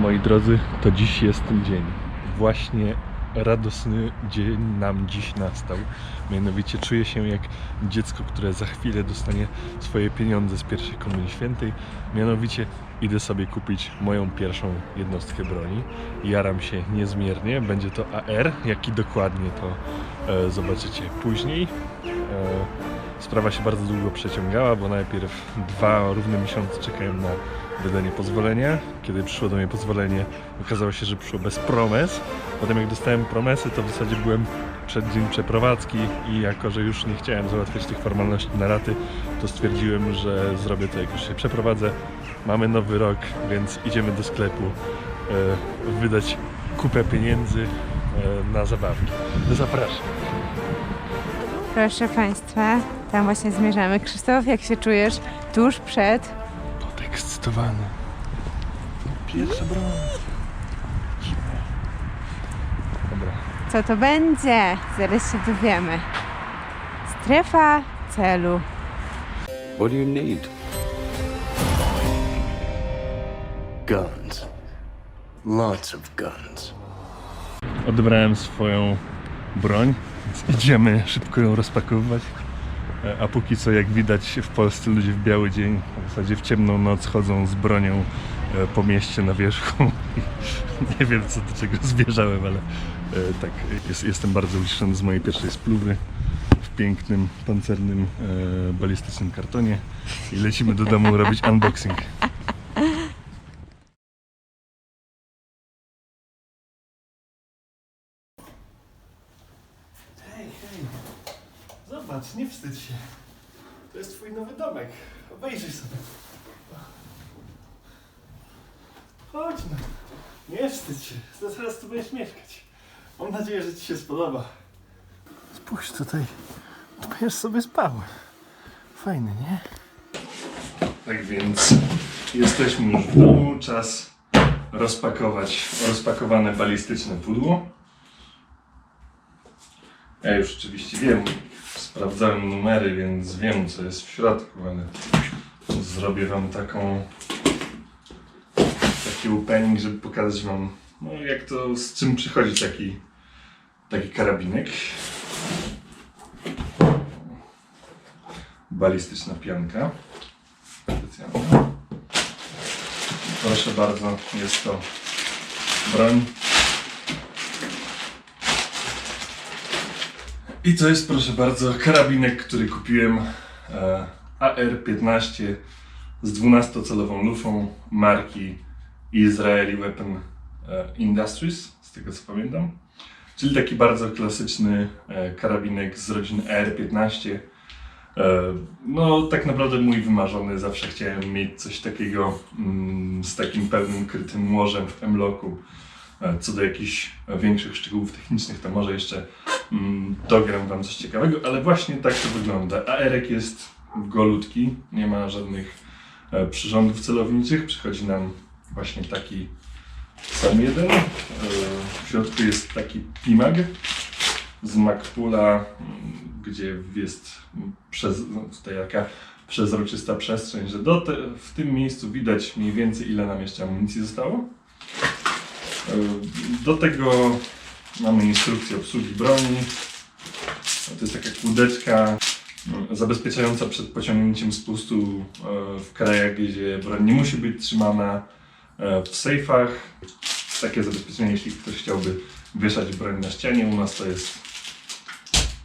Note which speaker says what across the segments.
Speaker 1: Moi drodzy, to dziś jest ten dzień. Właśnie radosny dzień nam dziś nastał. Mianowicie czuję się jak dziecko, które za chwilę dostanie swoje pieniądze z pierwszej Komunii Świętej. Mianowicie idę sobie kupić moją pierwszą jednostkę broni. Jaram się niezmiernie. Będzie to AR. Jaki dokładnie to e, zobaczycie później. E, Sprawa się bardzo długo przeciągała, bo najpierw dwa równe miesiące czekałem na wydanie pozwolenia. Kiedy przyszło do mnie pozwolenie, okazało się, że przyszło bez promes. Potem jak dostałem promesy, to w zasadzie byłem przed dzień przeprowadzki i jako, że już nie chciałem załatwiać tych formalności na raty, to stwierdziłem, że zrobię to jak już się przeprowadzę. Mamy nowy rok, więc idziemy do sklepu e, wydać kupę pieniędzy e, na zabawki. Zapraszam.
Speaker 2: Proszę Państwa, tam właśnie zmierzamy. Krzysztof, jak się czujesz tuż przed...
Speaker 1: Podekscytowany. Pierwsza broń. Dobra.
Speaker 2: Co to będzie? Zaraz się dowiemy. Strefa celu.
Speaker 3: What do you need? Guns. Lots of guns.
Speaker 1: Odebrałem swoją broń, więc idziemy szybko ją rozpakowywać. A póki co, jak widać, w Polsce ludzie w biały dzień, w zasadzie w ciemną noc chodzą z bronią e, po mieście na wierzchu. Nie wiem, co do czego zmierzałem, ale e, tak, jest, jestem bardzo ucieszony z mojej pierwszej spluwy w pięknym, pancernym, e, balistycznym kartonie i lecimy do domu robić unboxing. Hej, hej. Zobacz, nie wstydź się. To jest domek. Obejrzyj sobie. Chodź no. Nie wstydź się. Zaraz tu będziesz mieszkać. Mam nadzieję, że ci się spodoba. Spójrz tutaj. Tu będziesz sobie spał. Fajny, nie? Tak więc jesteśmy już w domu. Czas rozpakować rozpakowane balistyczne pudło. Ja już oczywiście wiem, sprawdzałem numery, więc wiem co jest w środku, ale zrobię wam taką taki opening, żeby pokazać wam no, jak to, z czym przychodzi taki taki karabinek. Balistyczna pianka. Specjalna. Proszę bardzo, jest to broń I to jest, proszę bardzo, karabinek, który kupiłem e, AR-15 z 12-calową lufą marki Israeli Weapon e, Industries, z tego co pamiętam. Czyli taki bardzo klasyczny e, karabinek z rodziny AR-15. E, no, tak naprawdę mój wymarzony, zawsze chciałem mieć coś takiego mm, z takim pełnym krytym młożem w M-Locku. E, Co do jakichś większych szczegółów technicznych, to może jeszcze dogram Wam coś ciekawego, ale właśnie tak to wygląda. AR jest golutki, nie ma żadnych e, przyrządów celowniczych. Przychodzi nam właśnie taki sam jeden. E, w środku jest taki PIMAG z Macpula, mm, gdzie jest przez, no, tutaj taka przezroczysta przestrzeń, że do te, w tym miejscu widać mniej więcej ile nam jeszcze amunicji zostało. E, Do tego mamy instrukcję obsługi broni. To jest taka kłódeczka mm, zabezpieczająca przed pociągnięciem spustu e, w krajach, gdzie broń nie musi być trzymana e, w sejfach. Takie zabezpieczenie, jeśli ktoś chciałby wieszać broń na ścianie, u nas to jest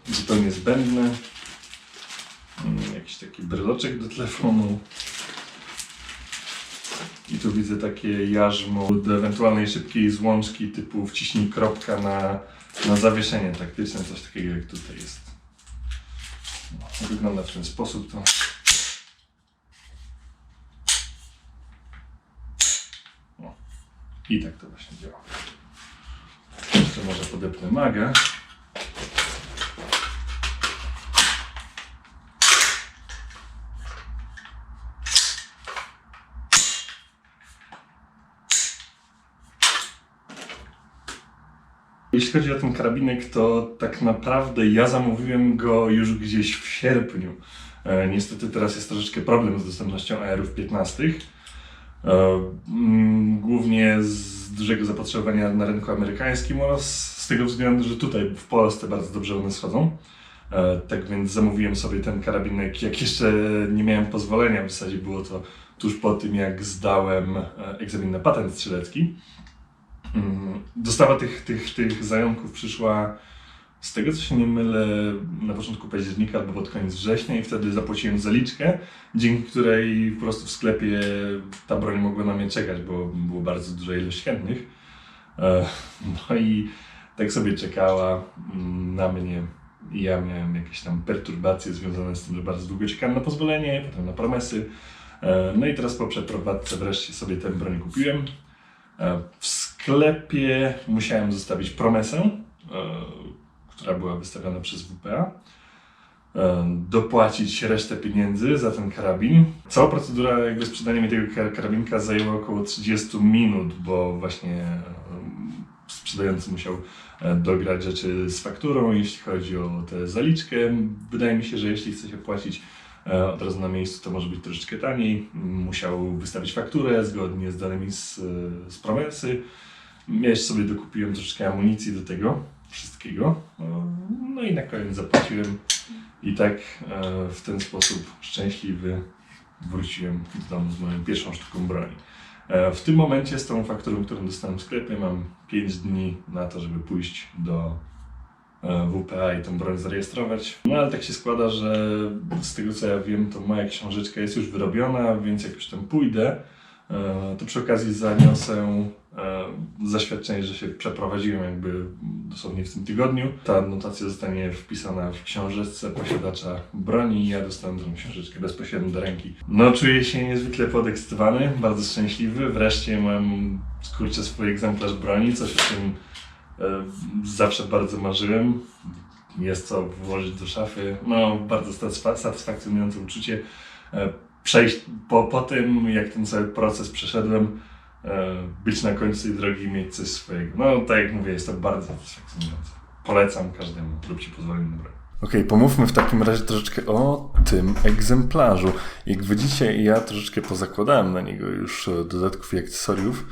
Speaker 1: zupełnie zbędne. Jakiś taki bryloczek do telefonu. Widzę takie jarzmo do ewentualnej szybkiej złączki typu wciśnij kropka na, na zawieszenie taktyczne, coś takiego jak tutaj jest. No, wygląda w ten sposób to. O. I tak to właśnie działa. Jeszcze może podepnę magę. Jeśli chodzi o ten karabinek, to tak naprawdę ja zamówiłem go już gdzieś w sierpniu. E, niestety teraz jest troszeczkę problem z dostępnością AR-ów 15. E, mm, Głównie z dużego zapotrzebowania na rynku amerykańskim oraz z tego względu, że tutaj w Polsce bardzo dobrze one schodzą. E, Tak więc zamówiłem sobie ten karabinek, jak jeszcze nie miałem pozwolenia, w zasadzie było to tuż po tym, jak zdałem egzamin na patent strzelecki. Mm, Dostawa tych, tych, tych zająków przyszła z tego co się nie mylę na początku października albo pod koniec września i wtedy zapłaciłem zaliczkę, dzięki której po prostu w sklepie ta broń mogła na mnie czekać, bo było bardzo duża ilość chętnych. No i tak sobie czekała mm, na mnie i ja miałem jakieś tam perturbacje związane z tym, że bardzo długo czekałem na pozwolenie, potem na promesy. No i teraz po przeprowadzce wreszcie sobie tę broń kupiłem. E, W sklepie musiałem zostawić promesę, e, która była wystawiona przez WPA, e, dopłacić resztę pieniędzy za ten karabin. Cała procedura jakby sprzedania mi tego kar- karabinka zajęła około 30 minut, bo właśnie sprzedający musiał dograć rzeczy z fakturą, jeśli chodzi o tę zaliczkę. Wydaje mi się, że jeśli chce się płacić od razu na miejscu, to może być troszeczkę taniej. Musiał wystawić fakturę zgodnie z danymi z, e, z promesy. Ja sobie dokupiłem troszeczkę amunicji do tego wszystkiego. E, No i na koniec zapłaciłem i tak e, w ten sposób szczęśliwy wróciłem do domu z moją pierwszą sztuką broni. E, W tym momencie z tą fakturą, którą dostałem w sklepie, mam 5 dni na to, żeby pójść do e, WPA i tą broń zarejestrować. No ale tak się składa, że z tego co ja wiem, to moja książeczka jest już wyrobiona, więc jak już tam pójdę, e, to przy okazji zaniosę e, zaświadczenie, że się przeprowadziłem jakby dosłownie w tym tygodniu. Ta notacja zostanie wpisana w książeczce posiadacza broni i ja dostanę tę książeczkę bezpośrednio do ręki. No czuję się niezwykle podekscytowany, bardzo szczęśliwy. Wreszcie mam kurczę swój egzemplarz broni, coś czym e, zawsze bardzo marzyłem. Jest co włożyć do szafy. No bardzo satysfa- satysfakcjonujące uczucie. E, przejść po, po tym, jak ten cały proces przeszedłem, e, być na końcu tej drogi i mieć coś swojego. No, tak jak mówię, jest to bardzo satysfakcjonujące. Polecam każdemu, róbcie pozwolenie na broń. Okej, pomówmy w takim razie troszeczkę o tym egzemplarzu. Jak widzicie, ja troszeczkę pozakładałem na niego już e, dodatków i akcesoriów.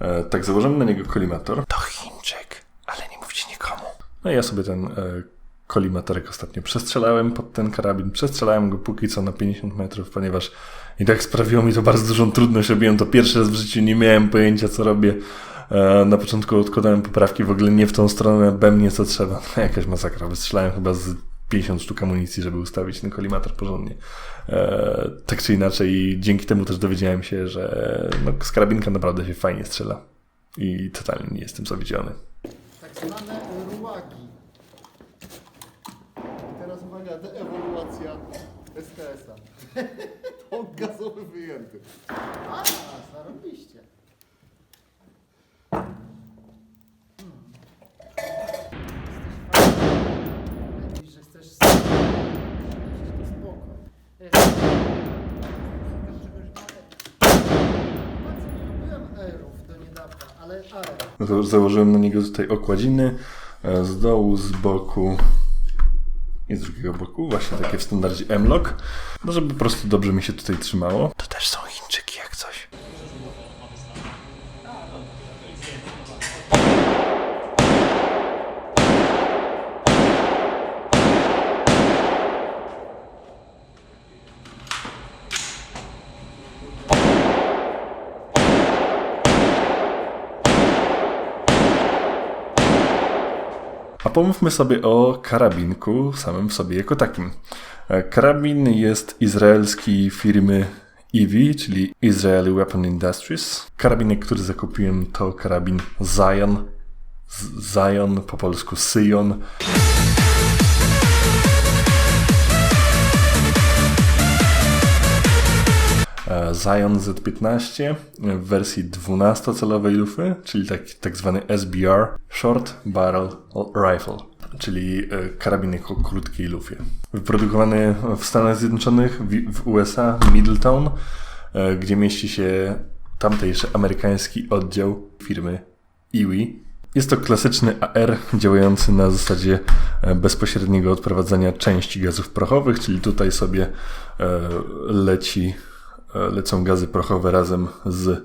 Speaker 1: E, tak, założyłem na niego kolimator. To Chińczyk, ale nie mówcie nikomu. No i ja sobie ten e, kolimatorek ostatnio przestrzelałem pod ten karabin. Przestrzelałem go póki co na 50 metrów, ponieważ i tak sprawiło mi to bardzo dużą trudność. Robiłem to pierwszy raz w życiu, nie miałem pojęcia co robię. E, Na początku odkładałem poprawki w ogóle nie w tą stronę, we mnie co trzeba. No, jakaś masakra. Wystrzelałem chyba z 50 sztuk amunicji, żeby ustawić ten kolimator porządnie. E, tak czy inaczej, dzięki temu też dowiedziałem się, że no, z karabinka naprawdę się fajnie strzela. I totalnie nie jestem zawiedziony.
Speaker 4: tak wyjęty. A, zarobiście. Że chcesz spoko. Bardzo nie lubiłem do niedawna, ale.
Speaker 1: No założyłem na niego tutaj okładziny e, z dołu, z boku i z drugiego boku, właśnie takie w standardzie M-Lock, no żeby po prostu dobrze mi się tutaj trzymało. To też są Chińczyki jak coś. A pomówmy sobie o karabinku samym w sobie jako takim. E, Karabin jest izraelskiej firmy EV, czyli Israeli Weapon Industries. Karabinek, który zakupiłem to karabin Zion. Z- Zion, po polsku Syjon. Zion Z15 w wersji 12-celowej lufy, czyli tak, tak zwany SBR, Short Barrel Rifle, czyli e, karabinek o krótkiej lufie. Wyprodukowany w Stanach Zjednoczonych, w, USA, Middletown, e, gdzie mieści się tamtejszy amerykański oddział firmy IWI. Jest to klasyczny AR działający na zasadzie e, bezpośredniego odprowadzania części gazów prochowych, czyli tutaj sobie e, leci e, lecą gazy prochowe razem z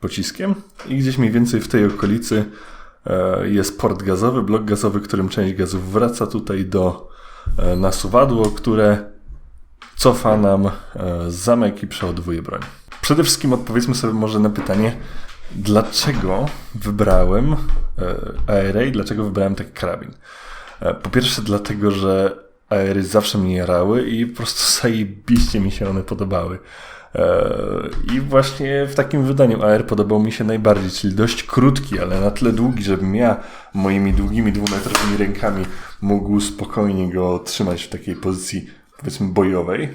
Speaker 1: pociskiem i gdzieś mniej więcej w tej okolicy e, jest port gazowy, blok gazowy, którym część gazów wraca tutaj do e, nasuwadło, które cofa nam e, zamek i przeładowuje broń. Przede wszystkim odpowiedzmy sobie może na pytanie, dlaczego wybrałem e, ARA i dlaczego wybrałem taki karabin. E, Po pierwsze dlatego, że ARy zawsze mnie jarały i po prostu zajebiście mi się one podobały. E, I właśnie w takim wydaniu AR podobał mi się najbardziej, czyli dość krótki, ale na tyle długi, żebym ja moimi długimi dwumetrowymi rękami mógł spokojnie go trzymać w takiej pozycji powiedzmy bojowej,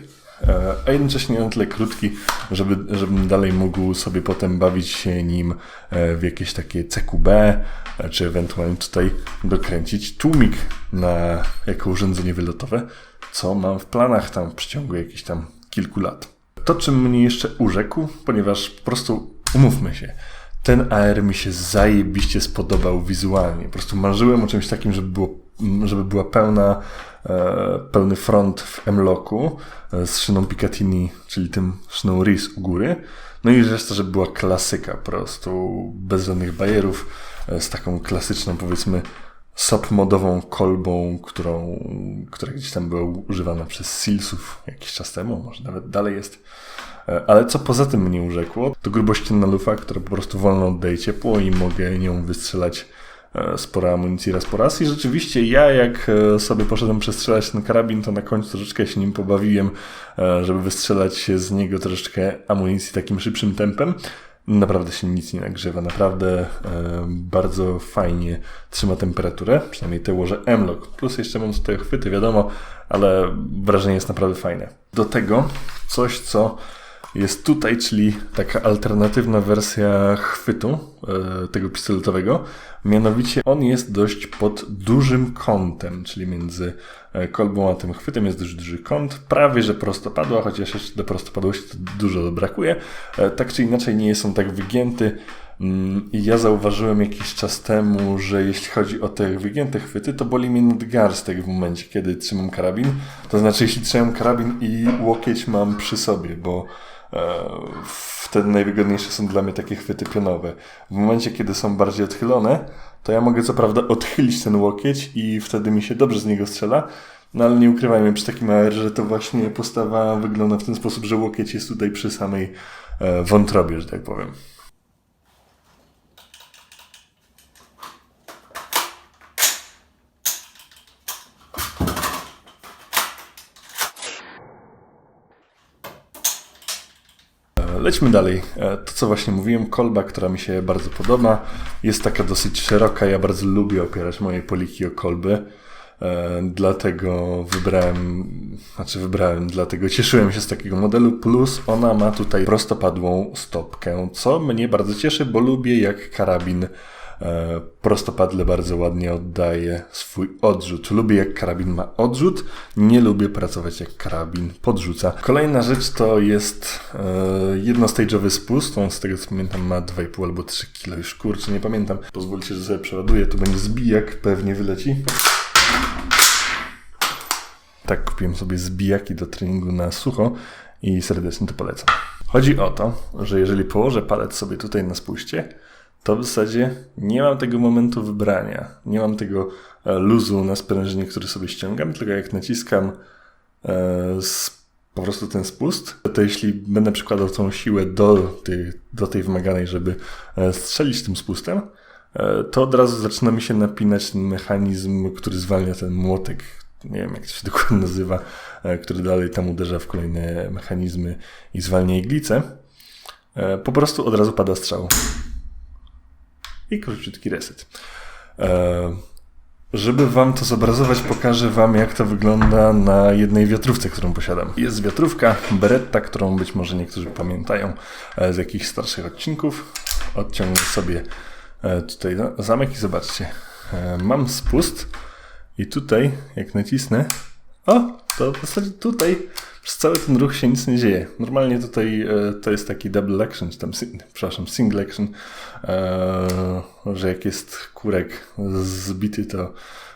Speaker 1: a jednocześnie na tyle krótki, żeby, żebym dalej mógł sobie potem bawić się nim e, w jakieś takie CQB, e, czy ewentualnie tutaj dokręcić tłumik na jako urządzenie wylotowe, co mam w planach tam w przeciągu jakichś tam kilku lat. To, czym mnie jeszcze urzekł, ponieważ po prostu umówmy się, ten AR mi się zajebiście spodobał wizualnie. Po prostu marzyłem o czymś takim, żeby, było, żeby była pełna, e, pełny front w M-Locku e, z szyną Picatinny, czyli tym szyną RIS u góry. No i reszta, żeby była klasyka po prostu, bez żadnych bajerów, e, z taką klasyczną powiedzmy SOP modową kolbą, którą, która gdzieś tam była używana przez Silsów jakiś czas temu, może nawet dalej jest. E, Ale co poza tym mnie urzekło, to grubościenna lufa, która po prostu wolno oddaje ciepło i mogę nią wystrzelać e, sporo amunicji raz po raz. I rzeczywiście ja jak e, sobie poszedłem przestrzelać ten karabin, to na końcu troszeczkę się nim pobawiłem, e, żeby wystrzelać z niego troszeczkę amunicji takim szybszym tempem. Naprawdę się nic nie nagrzewa, naprawdę bardzo fajnie trzyma temperaturę, przynajmniej te łoże M-Lock. Plus jeszcze mam tutaj chwyty, wiadomo, ale wrażenie jest naprawdę fajne. Do tego coś, co jest tutaj, czyli taka alternatywna wersja chwytu e, tego pistoletowego. Mianowicie on jest dość pod dużym kątem, czyli między e, kolbą a tym chwytem jest dość duży kąt, prawie że prostopadła, chociaż jeszcze do prostopadłości to dużo brakuje. E, Tak czy inaczej nie jest on tak wygięty. Mm, I ja zauważyłem jakiś czas temu, że jeśli chodzi o te wygięte chwyty, to boli mnie nadgarstek w momencie, kiedy trzymam karabin. To znaczy, jeśli trzymam karabin i łokieć mam przy sobie, bo wtedy najwygodniejsze są dla mnie takie chwyty pionowe. W momencie, kiedy są bardziej odchylone, to ja mogę co prawda odchylić ten łokieć i wtedy mi się dobrze z niego strzela, no ale nie ukrywajmy przy takim AR, że to właśnie postawa wygląda w ten sposób, że łokieć jest tutaj przy samej e, wątrobie, że tak powiem. Lećmy dalej. E, To, co właśnie mówiłem, kolba, która mi się bardzo podoba, jest taka dosyć szeroka. Ja bardzo lubię opierać moje poliki o kolby. E, Dlatego wybrałem, znaczy wybrałem, dlatego cieszyłem się z takiego modelu. Plus ona ma tutaj prostopadłą stopkę, co mnie bardzo cieszy, bo lubię jak karabin prostopadle bardzo ładnie oddaje swój odrzut. Lubię jak karabin ma odrzut, nie lubię pracować jak karabin podrzuca. Kolejna rzecz to jest e, jednostage'owy spust, on z tego co pamiętam ma 2,5 albo 3 kg, już kurczę nie pamiętam. Pozwólcie, że sobie przeładuję, to będzie zbijak, pewnie wyleci. Tak, kupiłem sobie zbijaki do treningu na sucho i serdecznie to polecam. Chodzi o to, że jeżeli położę palec sobie tutaj na spuście, to w zasadzie nie mam tego momentu wybrania. Nie mam tego e, luzu na sprężynie, który sobie ściągam, tylko jak naciskam e, po prostu ten spust, to jeśli będę przykładał tą siłę do tej, do tej wymaganej, żeby e, strzelić tym spustem, to od razu zaczyna mi się napinać ten mechanizm, który zwalnia ten młotek. Nie wiem, jak to się dokładnie nazywa, który dalej tam uderza w kolejne mechanizmy i zwalnia iglicę. Po prostu od razu pada strzał i króciutki reset. E, żeby Wam to zobrazować, pokażę Wam, jak to wygląda na jednej wiatrówce, którą posiadam. Jest wiatrówka Beretta, którą być może niektórzy pamiętają e, z jakichś starszych odcinków. Odciągnę sobie e, tutaj za- zamek i zobaczcie. Mam spust i tutaj, jak nacisnę, o, to w zasadzie tutaj przez cały ten ruch się nic nie dzieje. Normalnie tutaj e, to jest taki double action, czy tam, przepraszam, single action, e, że jak jest kurek zbity, to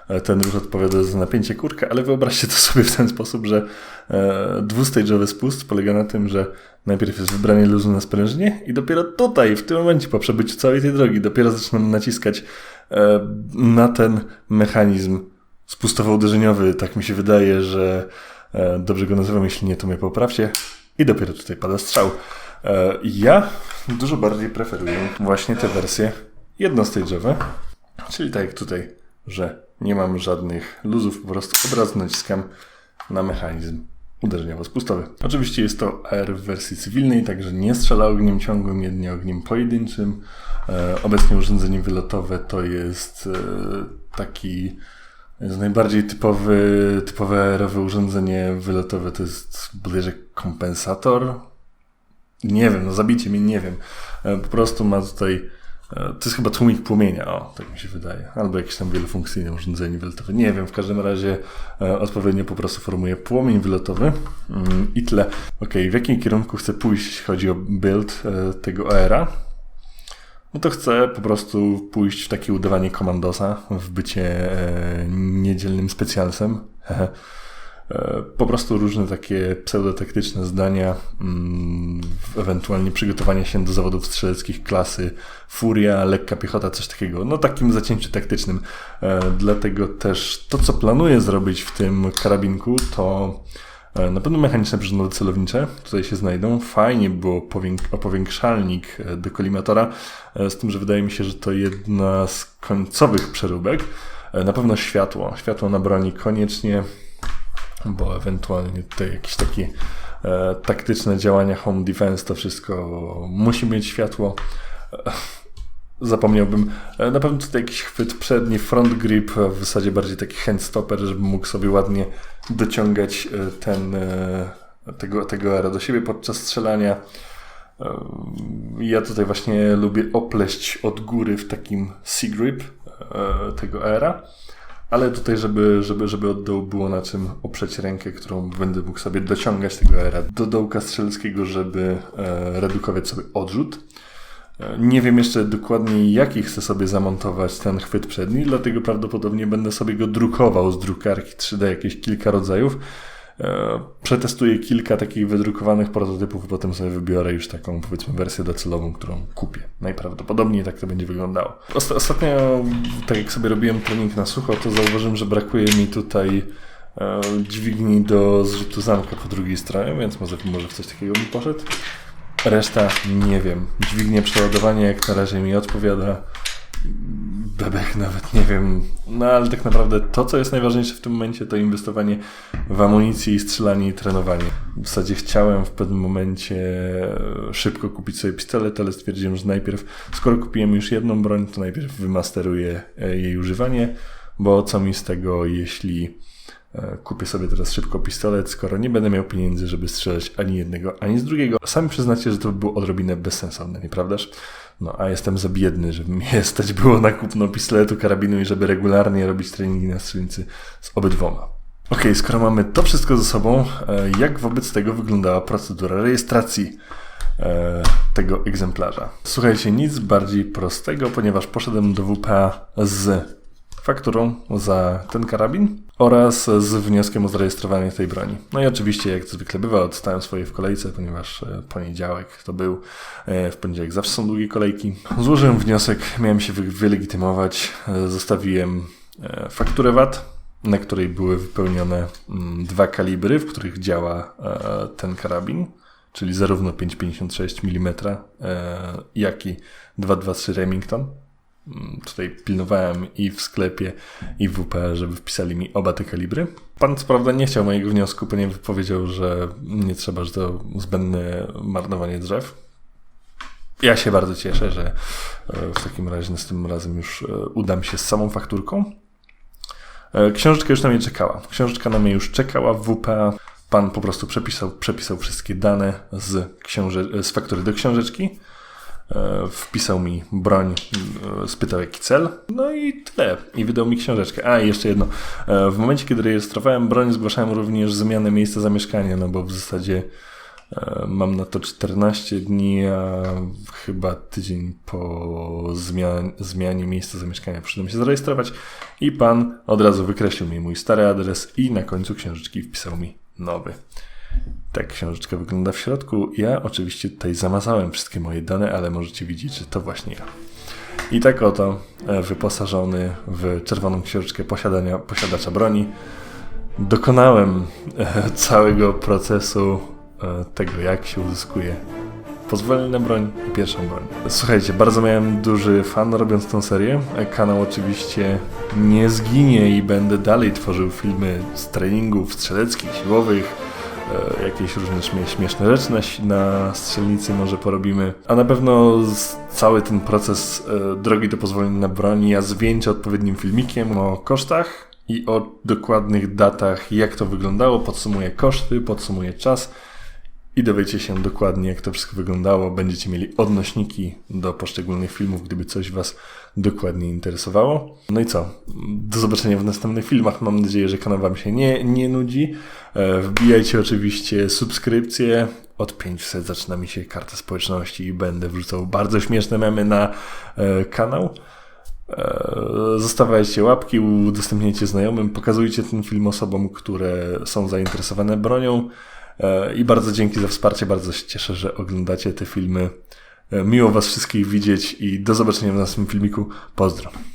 Speaker 1: e, ten ruch odpowiada za napięcie kurka, ale wyobraźcie to sobie w ten sposób, że e, dwustage'owy spust polega na tym, że najpierw jest wybranie luzu na sprężynie i dopiero tutaj, w tym momencie, po przebyciu całej tej drogi, dopiero zaczynam naciskać e, na ten mechanizm spustowo-uderzeniowy. Tak mi się wydaje, że e, dobrze go nazywam, jeśli nie, to mnie poprawcie. I dopiero tutaj pada strzał. E, ja dużo bardziej preferuję właśnie te wersje jednostage'owe, czyli tak jak tutaj, że nie mam żadnych luzów, po prostu od razu naciskam na mechanizm uderzeniowo-spustowy. Oczywiście jest to AR w wersji cywilnej, także nie strzela ogniem ciągłym, jedynie ogniem pojedynczym. E, obecnie urządzenie wylotowe to jest taki jest najbardziej typowy, typowe aerowe urządzenie wylotowe to jest bodajże kompensator. Nie wiem, no zabicie mnie, nie wiem. E, Po prostu ma tutaj. e, To jest chyba tłumik płomienia, o, tak mi się wydaje. Albo jakieś tam wielofunkcyjne urządzenie wylotowe. Nie wiem, w każdym razie e, odpowiednio po prostu formuje płomień wylotowy. Mm, I tyle. Ok, w jakim kierunku chcę pójść, jeśli chodzi o build tego AR-a? No to chcę po prostu pójść w takie udawanie komandosa, w bycie e, niedzielnym specjalsem. E, po prostu różne takie pseudotaktyczne zdania, mm, ewentualnie przygotowanie się do zawodów strzeleckich klasy Furia, lekka piechota, coś takiego. No takim zacięciu taktycznym. E, dlatego też to, co planuję zrobić w tym karabinku, to Na pewno mechaniczne przyrządy celownicze tutaj się znajdą. Fajnie było powięk- powiększalnik e, do kolimatora, e, z tym, że wydaje mi się, że to jedna z końcowych przeróbek. E, Na pewno światło. Światło na broni koniecznie, bo ewentualnie tutaj jakieś takie e, taktyczne działania home defense, to wszystko musi mieć światło. E, Zapomniałbym. E, Na pewno tutaj jakiś chwyt przedni, front grip, a w zasadzie bardziej taki handstopper, żeby mógł sobie ładnie dociągać e, ten, e, tego, tego era do siebie podczas strzelania. E, Ja tutaj właśnie lubię opleść od góry w takim C-grip e, tego era, ale tutaj, żeby, żeby, żeby od dołu było na czym oprzeć rękę, którą będę mógł sobie dociągać tego era do dołka strzeleckiego, żeby e, redukować sobie odrzut. Nie wiem jeszcze dokładnie, jaki chcę sobie zamontować ten chwyt przedni, dlatego prawdopodobnie będę sobie go drukował z drukarki 3D, jakieś kilka rodzajów. E, Przetestuję kilka takich wydrukowanych prototypów, potem sobie wybiorę już taką, powiedzmy, wersję docelową, którą kupię. Najprawdopodobniej tak to będzie wyglądało. Osta- Ostatnio, tak jak sobie robiłem trening na sucho, to zauważyłem, że brakuje mi tutaj e, dźwigni do zrzutu zamka po drugiej stronie, więc może, może w coś takiego mi poszedł. Reszta nie wiem. Dźwignie przeładowania jak na razie mi odpowiada. Bebek nawet nie wiem. No ale tak naprawdę to, co jest najważniejsze w tym momencie, to inwestowanie w amunicję i strzelanie i trenowanie. W zasadzie chciałem w pewnym momencie szybko kupić sobie pistolet, ale stwierdziłem, że najpierw, skoro kupiłem już jedną broń, to najpierw wymasteruję jej używanie, bo co mi z tego, jeśli Kupię sobie teraz szybko pistolet, skoro nie będę miał pieniędzy, żeby strzelać ani jednego, ani z drugiego. Sami przyznacie, że to by było odrobinę bezsensowne, nieprawdaż? No, a jestem za biedny, żeby mnie stać było na kupno pistoletu, karabinu i żeby regularnie robić treningi na strzelnicy z obydwoma. Okej, skoro mamy to wszystko ze sobą, e, jak wobec tego wyglądała procedura rejestracji e, tego egzemplarza? Słuchajcie, nic bardziej prostego, ponieważ poszedłem do WPA z fakturą za ten karabin oraz z wnioskiem o zarejestrowanie tej broni. No i oczywiście, jak zwykle bywa, odstałem swoje w kolejce, ponieważ e, poniedziałek to był, e, w poniedziałek zawsze są długie kolejki. Złożyłem wniosek, miałem się wy- wylegitymować, e, zostawiłem fakturę VAT, na której były wypełnione mm, dwa kalibry, w których działa ten karabin, czyli zarówno 5,56 mm, jak i 2,23 Remington. Mm, Tutaj pilnowałem i w sklepie, i w WP, żeby wpisali mi oba te kalibry. Pan co prawda nie chciał mojego wniosku, ponieważ powiedział, że nie trzeba, że to zbędne marnowanie drzew. Ja się bardzo cieszę, że e, w takim razie następnym razem już e, udam się z samą fakturką. E, Książeczka już na mnie czekała. Książeczka na mnie już czekała w WPA. Pan po prostu przepisał, przepisał wszystkie dane z, książe- z faktury do książeczki. E, Wpisał mi broń, e, spytał jaki cel, no i tyle. I wydał mi książeczkę. A, i jeszcze jedno. E, W momencie, kiedy rejestrowałem broń, zgłaszałem również zmianę miejsca zamieszkania, no bo w zasadzie Mam na to 14 dni, a chyba tydzień po zmian- zmianie miejsca zamieszkania przyszedłem się zarejestrować i pan od razu wykreślił mi mój stary adres i na końcu książeczki wpisał mi nowy. Tak książeczka wygląda w środku. Ja oczywiście tutaj zamazałem wszystkie moje dane, ale możecie widzieć, że to właśnie ja. I tak oto e, wyposażony w czerwoną książeczkę posiadania, posiadacza broni dokonałem e, całego procesu e, tego, jak się uzyskuje pozwolenie broń i pierwszą broń. Słuchajcie, bardzo miałem duży fan robiąc tą serię. Kanał oczywiście nie zginie i będę dalej tworzył filmy z treningów strzeleckich, siłowych, jakieś różne śmie- śmieszne rzeczy na, na strzelnicy może porobimy. A na pewno cały ten proces e, drogi do pozwolenia na broń ja zwieńczę odpowiednim filmikiem o kosztach i o dokładnych datach, jak to wyglądało. Podsumuję koszty, podsumuję czas i dowiecie się dokładnie, jak to wszystko wyglądało. Będziecie mieli odnośniki do poszczególnych filmów, gdyby coś Was dokładnie interesowało. No i co? Do zobaczenia w następnych filmach. Mam nadzieję, że kanał Wam się nie, nie nudzi. E, Wbijajcie oczywiście subskrypcje. Od 500 zaczyna mi się karta społeczności i będę wrzucał bardzo śmieszne memy na e, kanał. E, Zostawiajcie łapki, udostępniajcie znajomym, pokazujcie ten film osobom, które są zainteresowane bronią. E, I bardzo dzięki za wsparcie, bardzo się cieszę, że oglądacie te filmy. E, Miło Was wszystkich widzieć i do zobaczenia w następnym filmiku. Pozdro.